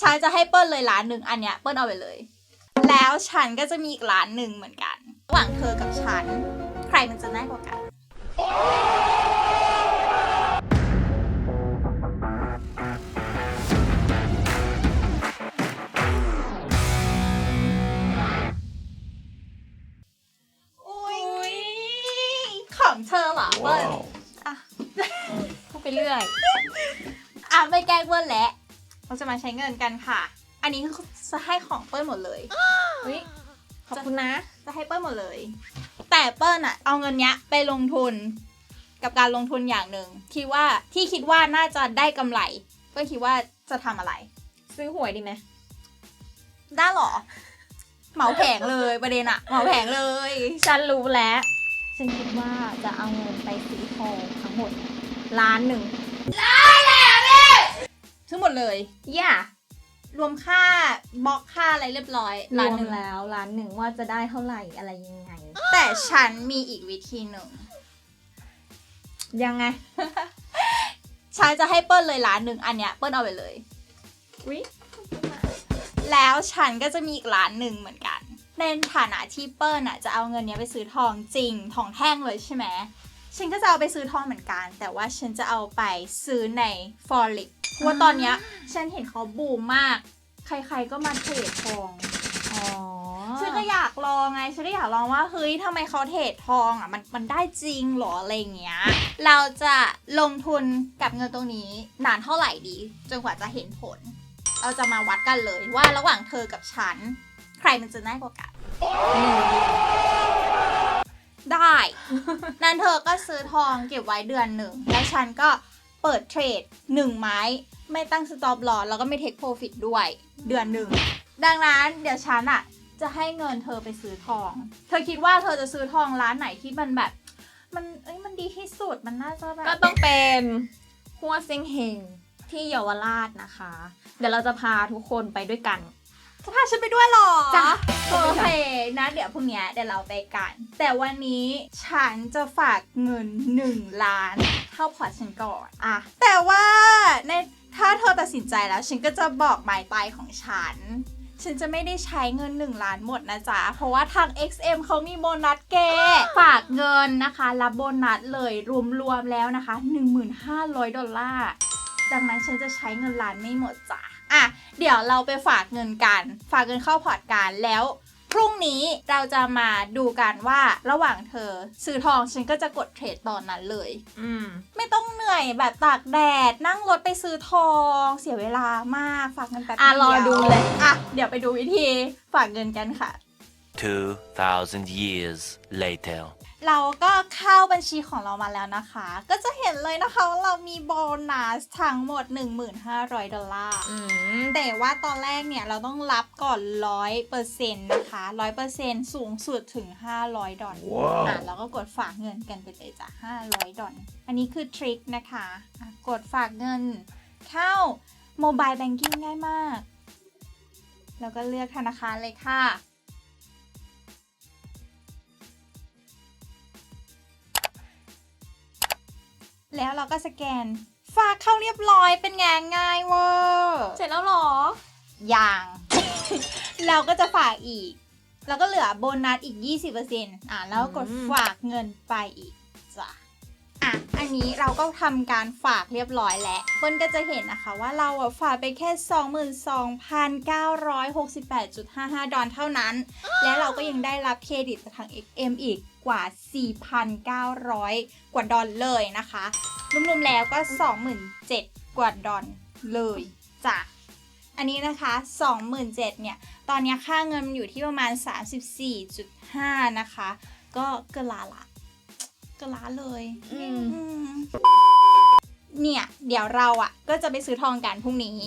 ฉันจะให้เปิ้ลเลยล้านหนึ่งอันเนี้ยเปิ้ลเอาไปเลย แล้วฉันก็จะมีอีกล้านหนึ่งเหมือนกัน ระหว่างเธอกับฉัน ใครมันจะได้กว่ากัน อุ้ยของเธอเหรอเปิ้ลอะพูดไปเรื่อย อะไม่แกล้งเปิ้ลแล้ว เราจะมาใช้เงินกันค่ะ อันนี้คือจะให้ของเปิ้ลหมดเลยอุ้ยขอบคุณนะ จะให้เปิ้ลหมดเลย แต่เปิ้ลอะเอาเงินเนี้ยไปลงทุนกับการลงทุนอย่างหนึ่งคิดว่าที่คิดว่าน่าจะได้กำไร เปิ้ลคิดว่าจะทำอะไร ซื้อหวยดีไหมได้หรอ เหมาแผงเลยประเด็นอะเหมาแผงเลย ฉันรู้แล้ว ฉันคิดว่าจะเอาเงินไปซื้อทองทั้งหมดล้านหนึ่ง ทั้งหมดเลยย่ารวมค่าบล็อกค่าอะไรเรียบร้อยรล้านวหมนึ่งแล้วล้านหนึ่งว่าจะได้เท่าไหร่อะไรยังไง แต่ฉันมีอีกวิธีหนึ่ง ยังไงฉันจะให้เปิ้ลเลยล้านหนึ่งอันเนี้ยเปิ้ลเอาไปเลยอุ้ยแล้วฉันก็จะมีอีกล้านหนึ่งเหมือนกัน ในฐานะที่เปิ้ลอะจะเอาเงินเนี้ยไปซื้อทองจริงทองแท่งเลยใช่ไหมฉันก็จะเอาไปซื้อทองเหมือนกัน แต่ว่าฉันจะเอาไปซื้อใน forex เพ ราะว่าตอนเนี้ยฉันเห็นเขาบูมมาก ใครๆก็มาเทรดทอง อ๋อฉันก็อยากลองไง ฉันก็อยากลองว่าเฮ้ยทำไมเขาเทรดทองอะ มันมันได้จริงเหรออะไรอย่างเงี้ย เราจะลงทุนกับเงินตรงนี้นานเท่าไหร่ดี จนกว่าจะเห็นผล เราจะมาวัดกันเลยว่าระหว่างเธอกับฉัน ใครมันจะได้กว่ากัน ได้ นั้นเธอก็ซื้อทองเก็บไว้เดือนหนึ่ง แล้วฉันก็ เปิดเทรดหนึ่งไม้ ไม่ตั้งสต็อปลอแล้วก็ไม่เทคโปรฟิตด้วย เดือนหนึ่ง ดังนั้นเดี๋ยวฉันอะจะให้เงินเธอไปซื้อทอง เธอคิดว่าเธอจะซื้อทองร้านไหนที่มันแบบ มันเอ้ยมันดีที่สุดมันน่าจะแบบก็ต้องเป็นหัวเซ็งเฮงที่เยาวราชนะคะ เดี๋ยวเราจะพาทุกคนไปด้วยกัน จะพาฉันไปด้วยเหรอจ้ะโอเคนะ เดี๋ยวพรุ่งนี้เดี๋ยวเราไปกัน แต่วันนี้ฉันจะฝากเงิน 1 ล้าน เข้าพอร์ตฉันก่อนอะแต่ว่าในถ้าเธอตัดสินใจแล้ว ฉันก็จะบอกหมายตายของฉัน ฉันจะไม่ได้ใช้เงิน 1 ล้านหมดนะจ๊ะ เพราะว่าทาง XM เขามีโบนัสแกฝากเงินนะคะ รับโบนัสเลยรวมๆแล้วนะคะ 1,500 ดอลลาร์ดังนั้นฉันจะใช้เงินล้านไม่หมดจ้ะ อะเดี๋ยวเราไปฝากเงินกัน ฝากเงินเข้าพอร์ตกันแล้วพรุ่งนี้เราจะมาดูกันว่าระหว่างเธอ ซื้อทองฉันก็จะกดเทรดตอนนั้นเลย อืม ไม่ต้องเหนื่อยแบบตากแดด นั่งรถไปซื้อทองเสียเวลามากฝากเงินแป๊บอะเดียวรอดูเลย อะ เดี๋ยวไปดูวิธีฝากเงินกันค่ะ 2,000 years later. เราก็เข้าบัญชีของเรามาแล้วนะคะ ก็จะเห็นเลยนะคะว่าเรามีโบนัสทั้งหมด 1,500 ดอลลาร์อืมแต่ว่าตอนแรกเนี่ยเราต้องรับก่อน 100%นะคะ 100%สูงสุดถึง 500 ดอลอะเราก็กดฝากเงินกันไปเลยจ้ะ500 ดอลอันนี้คือทริคนะคะอะกดฝากเงินเข้าโมบายแบงกิ้งง่ายมาก แล้วก็เลือกธนาคารเลยค่ะ แล้วเราก็สแกน ฝากเข้าเรียบร้อยเป็นไงง่ายเวอร์เสร็จแล้วเหรอ อย่าง เราก็จะฝากอีก แล้วก็เหลือโบนัสอีก 20%อะแล้วก็กดอืมฝากเงินไปอีกจ้ะอะ อันนี้เราก็ทำการฝากเรียบร้อยแล้วเปิ้ลก็จะเห็นนะคะว่าเราอะฝากไปแค่ 22,968.55 ดอลเท่านั้น และเราก็ยังได้รับเครดิตจากทาง XM อีก กว่า 4,900 กว่าดอลเลยนะคะ รวมๆแล้วก็ 27,000 กว่าดอลเลยจ้ะอันนี้นะคะ 27,000เนี่ย ตอนนี้ค่าเงินมันอยู่ที่ประมาณ 34.5 นะคะ ก็เกินล้านละเกินล้านเลยอืมอืม เนี่ยเดี๋ยวเราอะก็จะไปซื้อทองกันพรุ่งนี้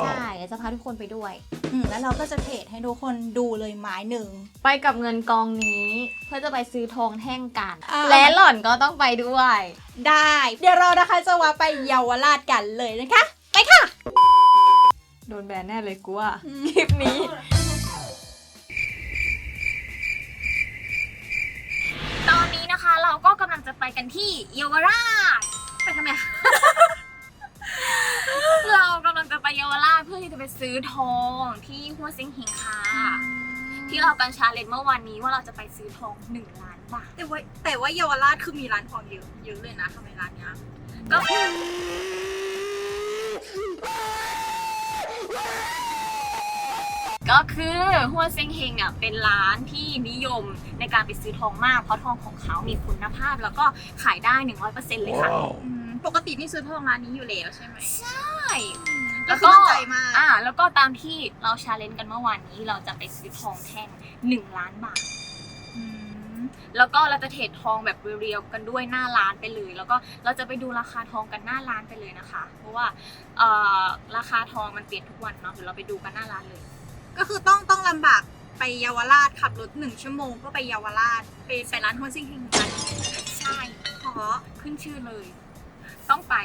ใช่เดี๋ยวจะพาทุกคนไปด้วย อืมแล้วเราก็จะเทรดให้ทุกคนดูเลยไม้หนึ่ง ไปกับเงินกองนี้ เพื่อจะไปซื้อทองแท่งกัน อ่า และหล่อนก็ต้องไปด้วย ได้ เดี๋ยวเรานะคะจะว่าไปเยาวราชกันเลยนะคะ ไปค่ะ โดนแบนแน่เลยกูว่าคลิปนี้ ตอนนี้นะคะเราก็กำลังจะไปกันที่เยาวราช ไปทำไม เรากำลังจะไปเยาวราชเพื่อที่จะไปซื้อทองที่หัวเซิงหิงค่ะ ที่เรากันชาเลนจ์เมื่อวานนี้ว่าเราจะไปซื้อทองหนึ่งล้านบาท แต่ว่าแต่ว่าเยาวราชคือมีร้านทองเยอะเยอะเลยนะทำไมร้านเนี้ยก็คือ ก็คือหัวเซิงเฮงอะเป็นร้านที่นิยมในการไปซื้อทองมาก เพราะทองของเขามีคุณภาพแล้วก็ขายได้ 100%เลยค่ะ อืมปกตินี่ซื้อทองร้านนี้อยู่แล้วใช่ไหมใช่ ก็แล้วคือก็มั่นใจมาก อ่า แล้วก็ตามที่เราชาเลนจ์กันเมื่อวานนี้ เราจะไปซื้อทองแท่ง1ล้านบาท อืมแล้วก็เราจะเทรดทองแบบเรียวๆกันด้วยหน้าร้านไปเลย แล้วก็เราจะไปดูราคาทองกันหน้าร้านไปเลยนะคะ เพราะว่าเอ่อราคาทองมันเปลี่ยนทุกวันเนาะเดี๋ยวเราไปดูกันหน้าร้านเลย ก็คือต้องต้องลำบากไปเยาวราชขับรถหนึ่งชั่วโมงเพื่อไปเยาวราชไปไปร้านฮวนซิงคิงกันใช่เพราะขึ้นชื่อเลย ต้องไป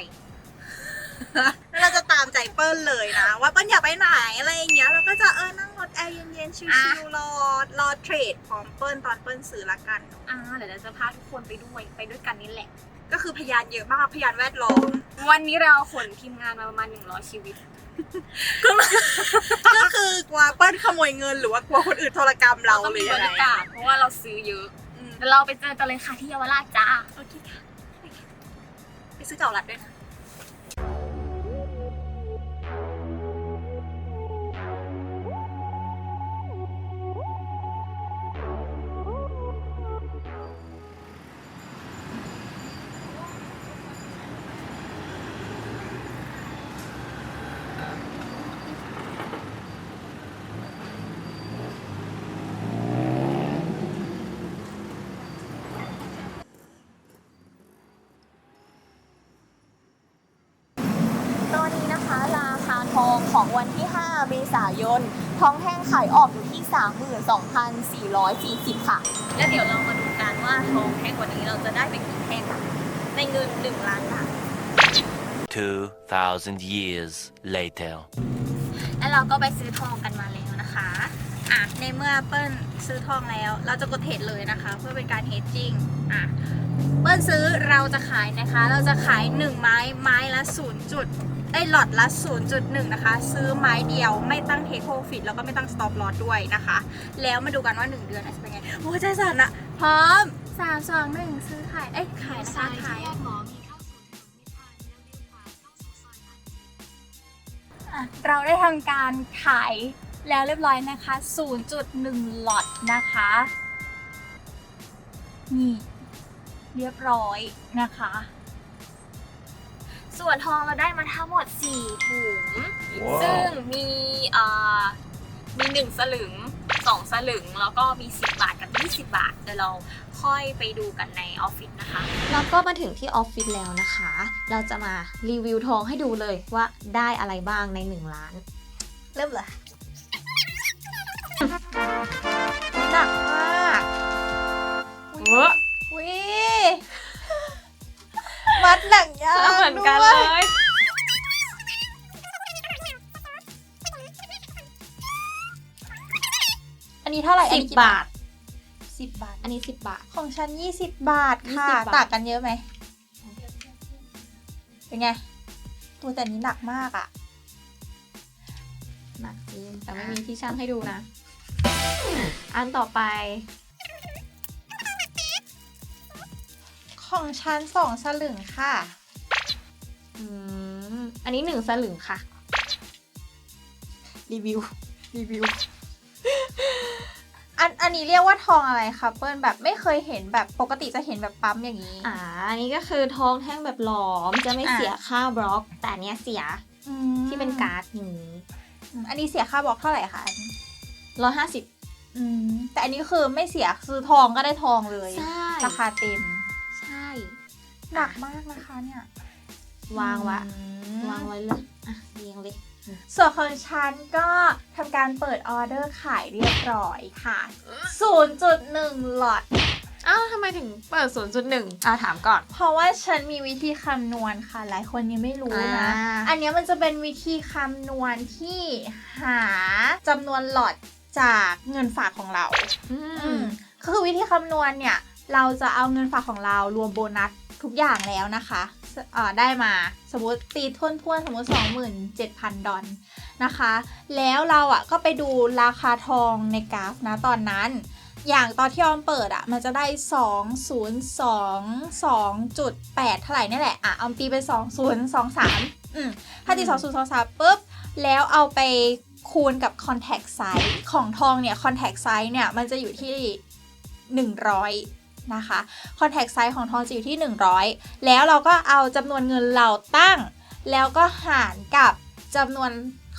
แล้วเราจะตามใจเปิ้ลเลยนะ ว่าเปิ้ลอยากไปไหนอะไรอย่างเงี้ยเราก็จะเออนั่งรถแอร์เย็นๆชิอะลๆรอรอเทรดพร้อมเปิ้ลตอนเปิ้ลซื้อละกัน อ่าเดี๋ยวเราจะพาทุกคนไปด้วยไปด้วยกันนี่แหละ ก็คือพยานเยอะมากพยานแวดล้อมวันนี้เราขนทีมงานมาประมาณ100ชีวิต ก็คือกลัวเปิ้ลขโมยเงินหรือว่ากลัวคนอื่นโทรกรรมเราก็หรืมีอบยังรรไงยากาศเพราะว่าเราซื้อเยอะอืมเดี๋ยวเราไปเจอกันเลยค่ะที่เยาวราชจ้า โอเคค่ะไปซื้อเก่ารัดด้วยนะ ของวันที่ 5 เมษายนทองแท่งขายออกอยู่ที่ 32,440 ค่ะ แล้วเดี๋ยวเรามาดูกันว่าทองแท่งวันนี้เราจะได้เป็นกี่แท่งในเงิน 1 ล้านบาท2,000 years later. แล้วเราก็ไปซื้อทองกันมาแล้วนะคะ อะในเมื่อเปิ้ลซื้อทองแล้ว เราจะกดเทรดเลยนะคะ เพื่อเป็นการเฮดจิ้งอะเปิ้ลซื้อเราจะขายนะคะ เราจะขาย 1 ไม้ไม้ละ0จุดไอ้ยหลอดละ 0.1 นะคะ ซื้อไม้เดียวไม่ตั้งเทคโปรฟิตแล้วก็ไม่ตั้งสต็อปลอสด้วยนะคะ แล้วมาดูกันว่า 1 เดือนจะเป็นไงโอ้ใจสั่นอะพร้อมสามสองหนึ่งซื้อขาย เอ้ย ขายนะคะขายอะเราได้ทำการขาย แล้วเรียบร้อยนะคะ 0.1 หลอตนะคะ นี่ เรียบร้อยนะคะ ส่วนทองเราได้มาทั้งหมด 4 ถุง ซึ่งมีเอ่อมี 1 สลึง 2 สลึง แล้วก็มี 10 บาทกับ 20 บาท เดี๋ยวเราค่อยไปดูกันในออฟฟิศนะคะ แล้วก็มาถึงที่ออฟฟิศแล้วนะคะ เราจะมารีวิวทองให้ดูเลยว่าได้อะไรบ้างใน 1 ล้าน เริ่มเลย หนักมากเวอะวิ มัดหนังยางเหมือนกันด้เลวย ย อันนี้เท่าไหร่สิบบาท สิบบาท อันนี้10บาท ของฉันยี่สิบบาทค่ะ 20บาท ต่างกันเยอะไหม เป็นไง ตัวแต่นี้หนักมากอะหนักจริง แต่ไม่มีที่ช่างให้ดูนะ อันต่อไป ของฉันสองสลึงค่ะ อืม อันนี้1สลึงค่ะ รีวิว รีวิว อัน อันนี้เรียกว่าทองอะไรคะเปิ้ลแบบไม่เคยเห็นแบบปกติจะเห็นแบบปั๊มอย่างนี้ อ่า อันนี้ก็คือทองแท่งแบบหลอมจะไม่อะเสียค่าบล็อก แต่อันเนี้ยเสียอืมที่เป็นการ์ดอย่างนี้อืมอันนี้เสียค่าบล็อกเท่าไหร่คะ ร้อยห้าสิบอืมแต่อันนี้คือไม่เสียซื้อทองก็ได้ทองเลย ใช่ ราคาเต็ม ใช่หนักมากนะคะเนี่ย วางไว้อืมวางไว้เลยอะเรียงเลย ส่วนของฉันก็ทำการเปิดออเดอร์ขายเรียบร้อยค่ะ 0.1หลอด อ้าวทำไมถึงเปิด 0.1อะถามก่อน เพราะว่าฉันมีวิธีคำนวณค่ะ หลายคนยังไม่รู้นะ อ่า อันเนี้ยมันจะเป็นวิธีคำนวณที่หาจำนวนหลอด จากเงินฝากของเราอือืมมคือวิธีคำนวณเนี่ย เราจะเอาเงินฝากของเรารวมโบนัสทุกอย่างแล้วนะคะสอ่าได้มาสมมติตีทวนทวนๆสมมติ 27,000 ดอลนะคะ แล้วเราอะก็ไปดูราคาทองในกราฟนะตอนนั้น อย่างตอนที่ออมเปิดอะ มันจะได้ 2022.8 เท่าไหร่นี่แหละ อะออมตีเป็น 2023 อืมถ้าตี 2023ปุ๊บ แล้วเอาไป คูณกับ contact size ของทองเนี่ย contact size เนี่ย มันจะอยู่ที่ 100 นะคะ contact size ของทองจะอยู่ที่ 100 แล้วเราก็เอาจำนวนเงินเราตั้ง แล้วก็หารกับจำนวน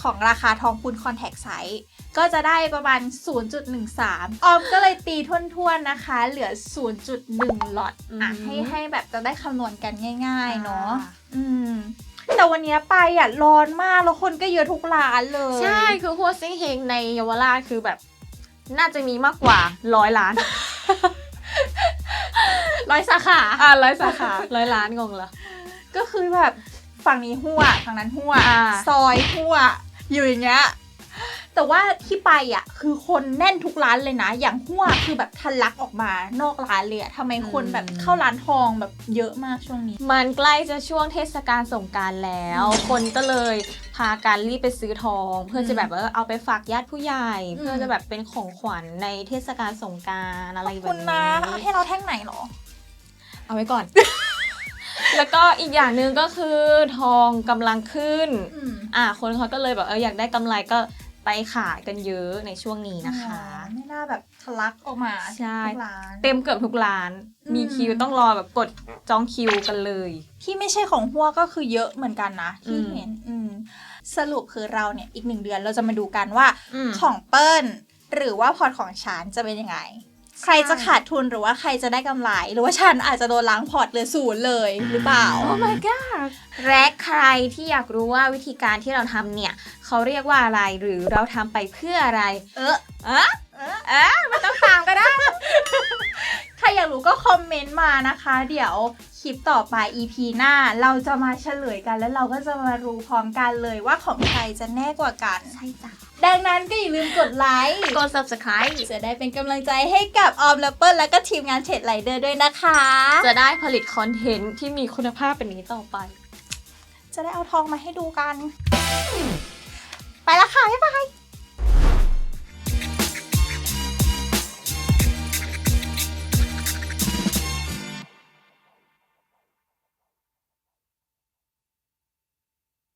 ของราคาทองคูณ contact size ก็จะได้ประมาณ 0.13 ออมก็เลยตีท่วนๆนะคะ เหลือ 0.1 หลอดอะอืมให้ให้แบบจะได้คำนวณกันง่าย ๆ เนาะอ่าอืม แต่วันเนี้ยไปอะร้อนมากแล้วคนก็เยอะทุกร้านเลย ใช่คือหัวเซ้งเฮงในเยาวราชคือแบบ น่าจะมีมากกว่าร้อยล้านร้อยสาขาอ่าร้อยสาขาร้อยล้านงงเหรอก็คือแบบฝั่งนี้หัวฝั่งนั้นหัวอ่าซอยหัวอยู่อย่างเงี้ย แต่ว่าที่ไปอะคือคนแน่นทุกร้านเลยนะ อย่างหัวคือแบบทะลักออกมานอกร้านเลยอะทำไมคนแบบเข้าร้านทองแบบเยอะมากช่วงนี้ มันใกล้จะช่วงเทศกาลสงกรารแล้ว คนก็เลยพากันรีบไปซื้อทอง เพื่อจะแบบว่าเอาไปฝากญาติผู้ใหญ่อืมเพื่อจะแบบเป็นของขวัญในเทศกาลสงกรารอะไรแบบคุณนี้นะให้เราแท่งไหนเหรอ เอาไว้ก่อน แล้วก็อีกอย่างหนึ่งก็คือทองกำลังขึ้นอืมอะคนเขาก็เลยแบบเอออยากได้กำไรก็ ไปขายกันเยอะในช่วงนี้นะคะอ๋อไม่น่าแบบทะลักออกมาใช่ทุกร้านเต็มเกือบทุกร้านอืมมีคิวต้องรอแบบกดจองคิวกันเลย ที่ไม่ใช่ของหัวก็คือเยอะเหมือนกันนะที่อืมเห็นอืมสรุปคือเราเนี่ยอีกหนึ่งเดือนเราจะมาดูกันว่าอืมของเปิ้ลหรือว่าพอร์ตของฉันจะเป็นยังไง ใครจะขาดทุนหรือว่าใครจะได้กำไร หรือว่าฉันอาจจะโดนล้างพอร์ตเหลยศูนย์เลยหรือเปล่า โอ้ my god และใครที่อยากรู้ว่าวิธีการที่เราทำเนี่ย เขาเรียกว่าอะไรหรือเราทำไปเพื่ออะไร เออเอะเอะไม่ต้องตามก็ได้ ใครอยากรู้ก็คอมเมนต์มานะคะ เดี๋ยวคลิปต่อไป EP หน้าเราจะมาเฉลยกันแล้วเราก็จะมารู้พร้อมกันเลยว่าของใครจะแน่กว่ากัน ใช่จ้ะ ดังนั้นก็อย่าลืมกดไลค์กด subscribe จะได้เป็นกำลังใจให้กับออมและเปิ้ลและก็ทีมงานเทรดไลเดอร์ด้วยนะคะ จะได้ผลิตคอนเทนต์ที่มีคุณภาพเป็นนี้ต่อไป จะได้เอาทองมาให้ดูกัน ไปละค่ะ บ๊ายบาย